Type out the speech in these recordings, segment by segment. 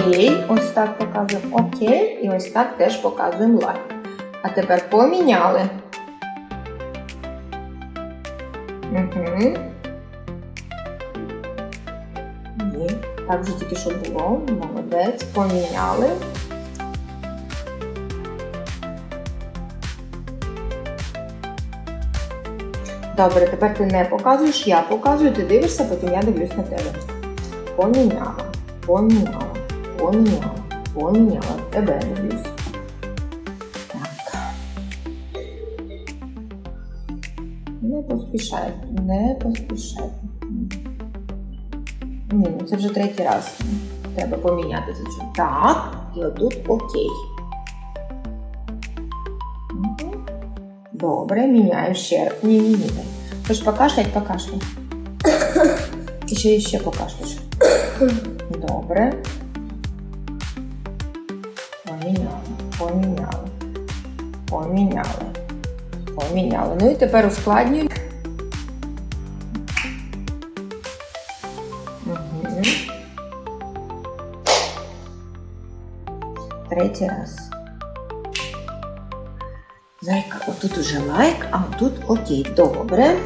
окей. Ось так показуємо окей. І ось так теж показуємо лайк. А тепер поміняли. Угу. Ні. Так же тільки що було. Молодець. Поміняли. Добре, тепер ти не показуєш, я показую, ти дивишся, потім я дивлюсь на тебе. Поміняла, поміняла, поміняла, поміняла. Тебе дивлюсь. Так. Не поспішай, не поспішай. Ні, ну це вже третій раз. Треба поміняти цю. Так, і отут окей. Добре, міняю ще раз. Ні, ні, ні. Тож покашлять, покашляй. І ще і ще покашляєш. Добре. Поміняли, поміняли, поміняли. Ну і тепер ускладнюю. Угу. Третій раз. Зайка, отут уже лайк, а отут окей. Добре.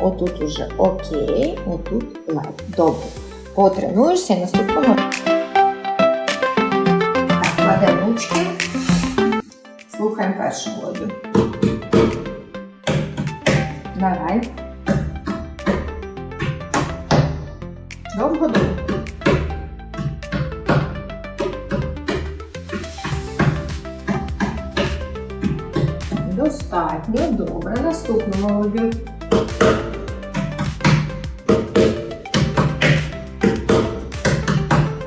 Отут уже окей, отут лайк. Добре. Потренуєшся і наступного. Кладемо ручки. Слухаємо першу мелодію. Давай. Довго довго. Достатньо, добре. Наступну мелодію.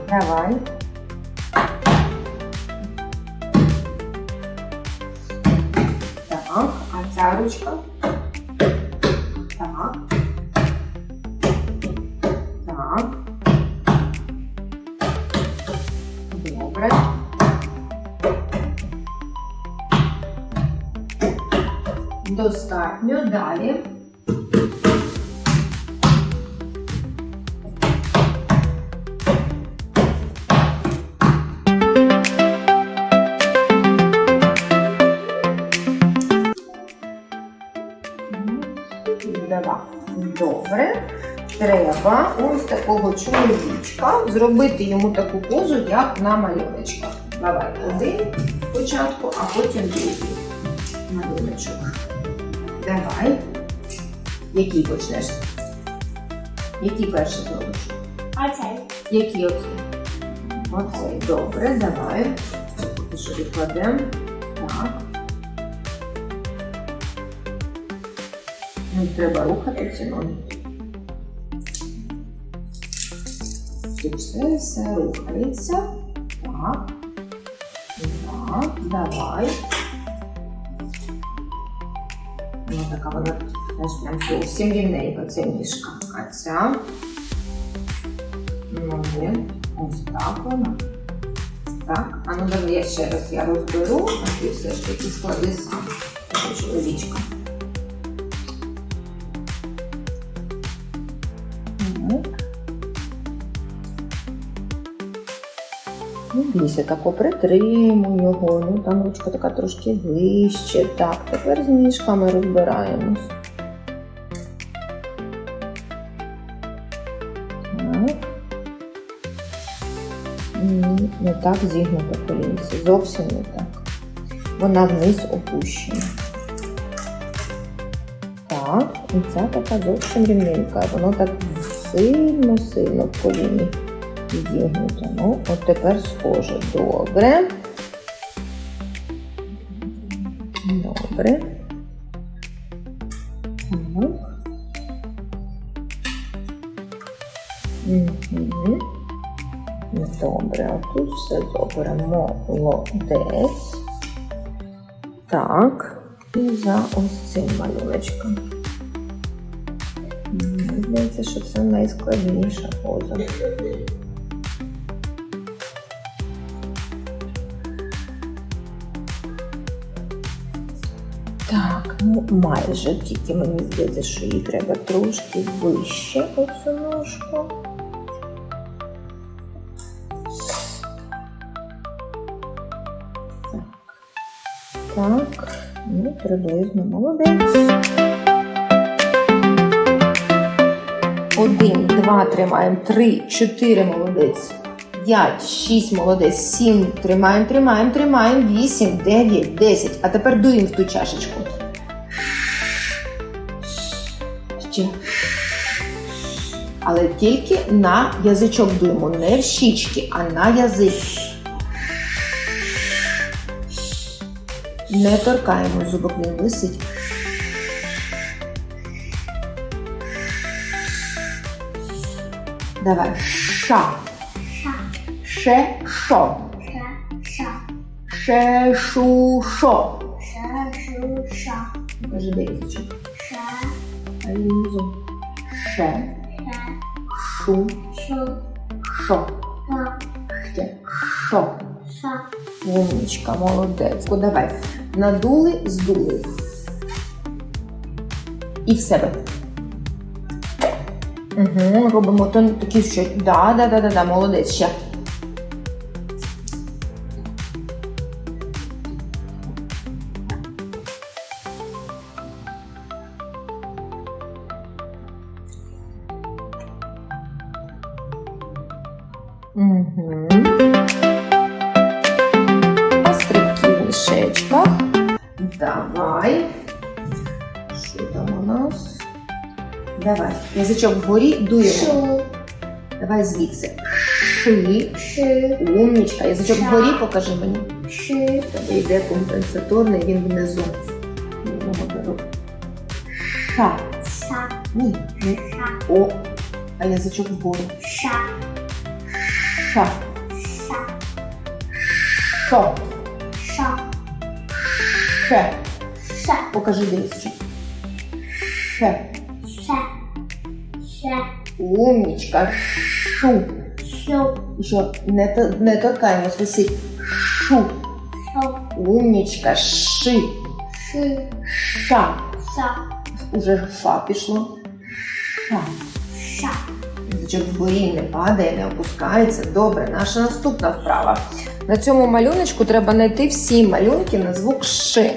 Давай. А? Так. Так. Добре. Достатньо. Далі. Добре. Треба ось такого чоловічка зробити йому таку позу, як на малюночках. Давай один спочатку, а потім другий малюночок. Давай. Який почнеш? Який перший зробиш? А цей? Який оцей? Оцей. Добре, давай. Що відкладемо. Так. Ну, треба рухати ці ноги. Все, все рухається. Так. Так, давай. Ну, така вона теж прям зовсім рівненька, ця ніжка. А ця. Ну, ні. Ось так вона. Так, а ну давай я ще раз я розберу, а ти все ж таки склади сам. Чоловічка. Бійся, тако притримуй його. Ну там ручка така трошки вище. Так, тепер з ніжками розбираємось. Так. Ні, не так зігнуто колінце. Зовсім не так. Вона вниз опущена. Так, і ця така зовсім рівненька. Воно так сильно-сильно в коліні зігнуто. Ну, от тепер схоже. Добре. Добре. Так. Угу. Добре, а тут все добре. Молодець. Так. І за ось цим малюночком. Мені здається, що це найскладніша поза. Так, ну майже тільки мені здається, що їй треба трошки вище оцю ножку. Так, так, ну, приблизно молодець. Один, два, тримаємо, три, чотири молодець. П'ять, шість, молодець, сім, тримаємо, тримаємо, тримаємо, вісім, дев'ять, десять. А тепер дуємо в ту чашечку. Ще. Але тільки на язичок дуємо, не в щічки, а на язик. Не торкаємо зубок, він висить. Давай. Ша. Ше. Шо. Ша. Ше. Шу. Шо. Ша. Шу. Язичок. Ша. А внизу. Ше. Шу. Шу. Шо. Ще. Шо. Ша. Умничка, молодець. Давай. Надули, здули. І в себе. Угу, робимо тон, такі ще. Да, да, да, да, да, молодець ще. Угу. А стрибки в мішечках. Давай. Що там у нас? Давай. Язичок вгорі дуємо. Давай звідси. Ши. Ши. Умнічка. Язичок Ша. вгорі покажи мені. Ши. Тебе йде компенсаторний, він внизу. Ша. Ша. Ні. Ша. О. А язичок вгору. Ша. Ша. Ша. Шо. Ша. Ше. Ша. Покажи язичок. Ше. Ша. Ша. Умнічка. Шу. Шу. Що не, не торкаємось, висить. Шу. Шу. Умнічка. Ши. Ши. Ша. Ша. Уже фа пішло. Ша. Ша. Вгорі не падає, не опускається. Добре, наша наступна вправа. На цьому малюночку треба знайти всі малюнки на звук Ш.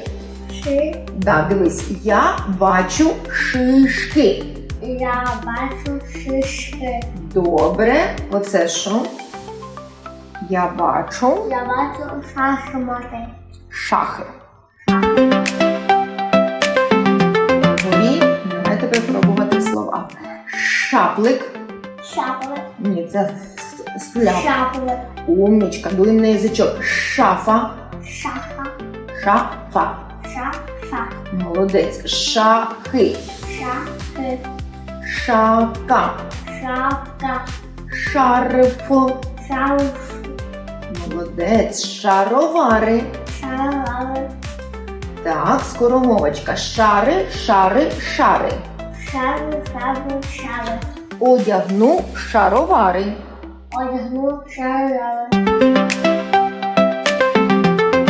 Ши. Да, дивись, я бачу шишки. Я бачу шишки. Добре, оце що? Я бачу Я бачу шашмоти. шахи. Вгорі, давай тепер пробувати слова. Шаплик. Шапли. Ні, це сляп. Шапли. Умничка, на язичок. Шафа. Шаха. Шафа. Шафа. Молодець. Шахи. Шахи. Шапка. Шапка. Шарф. Шауф. Молодець. Шаровари. Шалави. Так, скоромовочка. Шари, шари, шари. Шави. Шави. Шави. Одягну шаровари. Одягну шалави.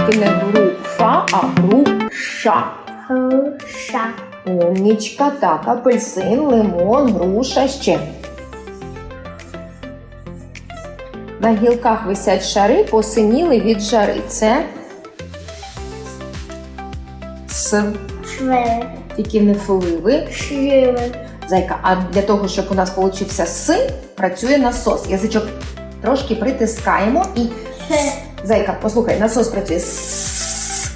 Ти не груша, а груша. Хуша. Умнічка, так, апельсин, лимон, груша ще. На гілках висять шари, посиніли від жари. Це с. Швили. Тільки не фливи. Швили. Зайка, а для того, щоб у нас получився с, працює насос. Язичок трошки притискаємо і. Зайка, послухай, насос працює. С.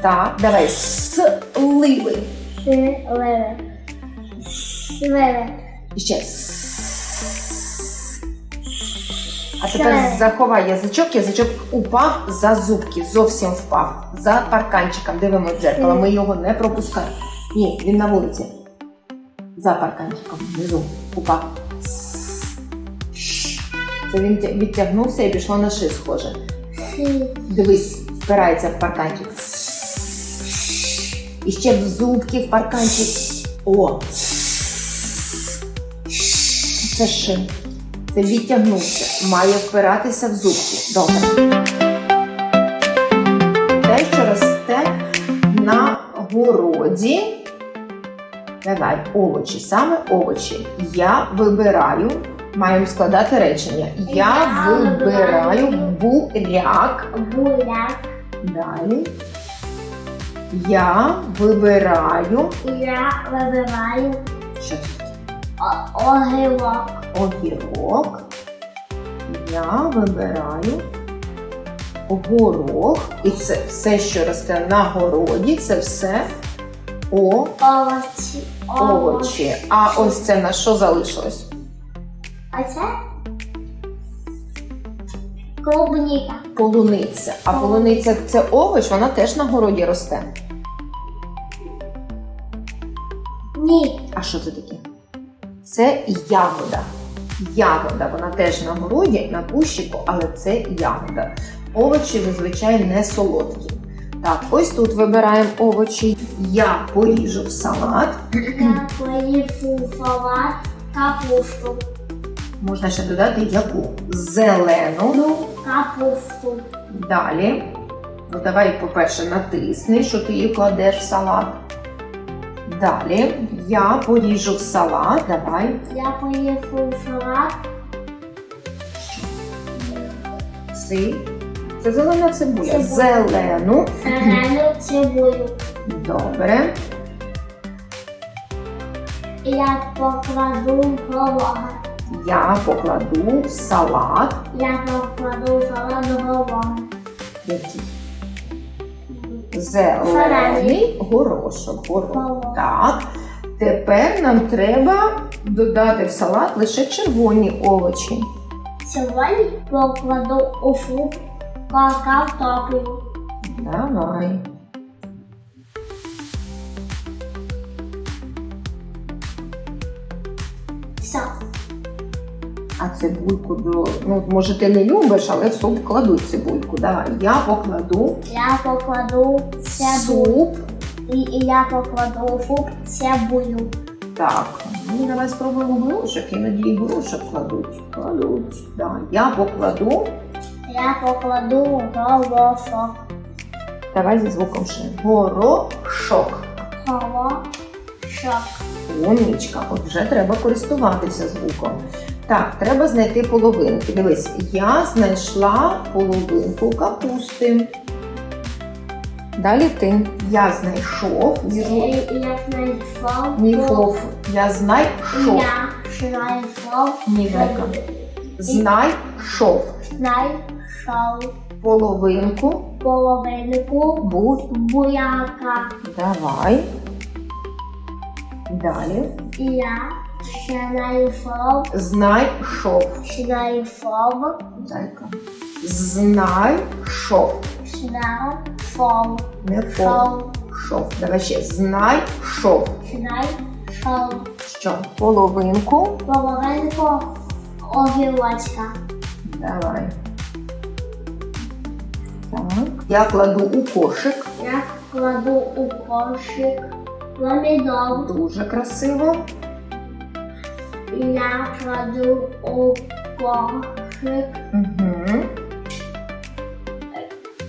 Так, давай сливи. Швили. І ще. с. А тепер заховай язичок, язичок упав за зубки, зовсім впав. За парканчиком дивимося в дзеркало, ми його не пропускаємо. Ні, він на вулиці. За парканчиком, внизу. С. Це він відтягнувся і пішло на ши схоже. Дивись, впирається в парканчик. І ще в зубки, в парканчик. О! Це ши. Це відтягнувся. Має впиратися в зубки. Добре. Те, що росте на городі. Давай, овочі, саме овочі. Я вибираю. Маємо складати речення. Я Я вибираю буряк. Буряк. Далі. Я вибираю. Я вибираю Що це огірок. Огірок. Я вибираю горох. І це все, що росте на городі, це все о, Овочі. овочі. А ось це на що залишилось? А це клубніка. Полуниця. А полуниця це овоч, вона теж на городі росте. Ні. А що це таке? Це ягода. Ягода, вона теж на городі, на кущику, але це ягода. Овочі зазвичай не солодкі. Так, ось тут вибираємо овочі. Я поріжу в салат. Я поїв салат, капусту. Можна ще додати яку? Зелену. Ну, капусту. Далі. Ну, давай, по-перше, натисни, що ти її кладеш в салат. Далі я поріжу в салат. Давай. Я поїв салат. Ци. Це зелена цибуля. Цибуля. Зелену. Зелену цибулю. Добре. Я покладу горох. Я покладу в салат. Я покладу салат горох. Який? Зелений горошок. Горох. Так. Тепер нам треба додати в салат лише червоні овочі. Сьогодні покладу у суп картоплю. Давай. Все. А цибульку до. Ну, може, ти не любиш, але в суп кладуть цибульку. Давай. Я покладу Я покладу цибулю. суп. І, і я покладу суп цибулю. Так, ну давай спробуємо горошок, іноді і горошок кладуть. Кладуть. Да. Я покладу. Я покладу горошок. Давай зі звуком ще. Горошок. Горошок. Умнічка, от вже треба користуватися звуком. Так, треба знайти половинки. Дивись, я знайшла половинку капусти. Далі ти. Я знайшов. І я знайшов. Ніфов. Я знайшов. Я знайшов. Велька. Знайшов Знайшов половинку. половинку Будь. буряка. Давай. Далі. І я ще знайшов. Знайшов. Знайшов. Зайка. Знайшов. Знайшов. Не фов. Шов. Давай ще. Знайшов. Знайшов. Що? Половинку. Половинку огірочка. Давай. Так. Я кладу у кошик. Я кладу у кошик помідор. Дуже красиво. Я кладу у кошик Угу.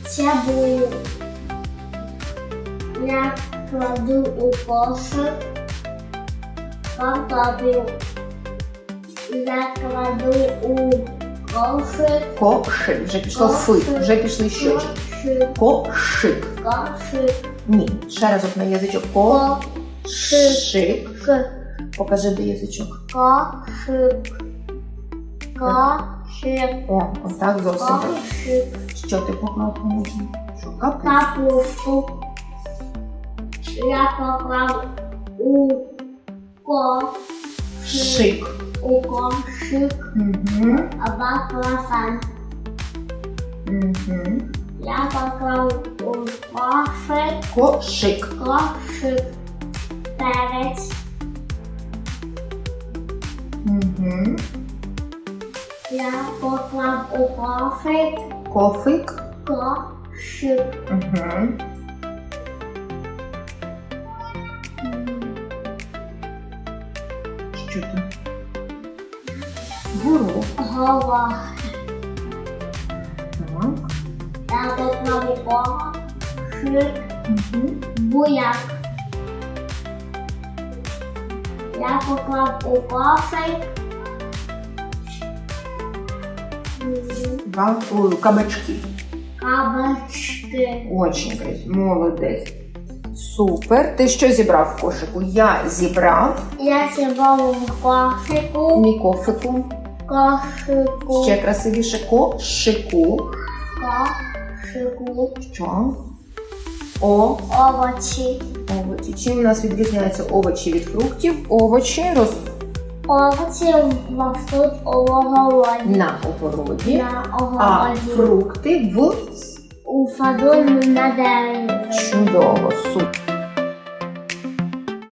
цибулю. Я кладу у кошик картоплю. Я кладу у кошик Кошик. Вже пішло фи. Вже пішли щочки. кошик. Кошик. Ні. Ще разок на язичок. Кошик. Покажи де язичок. Кошик. Кошик. О, отак зовсім. так. Кошик. Що ти поклав поможна? Що капусту? Капусту. Я поклав у кошик. Шик. У кошик Угу. баклажан. Угу. Я поклав у кошик. Кошик. Кошик. Перець. Угу. Я поклав у кошик. Кофик. Кошик. Угу. Що там? Горох. Горох. Так. Я поклав у кошик. Угу. Буяк. Я поклав у кошик. м, Два кабачки. Кабачки. Очень красиво. Молодець. Супер. Ти що зібрав в кошику? Я зібрав Я зібрав кошику, мікофику. кошику, Ще красивіше кошику. кошику, Що? О, овочі. овочі. Чим у нас відрізняються овочі від фруктів? Овочі роз... Овочі ростуть у огороді. на огороді, На а огороді. фрукти в У саду на дереві. чудово. Супер.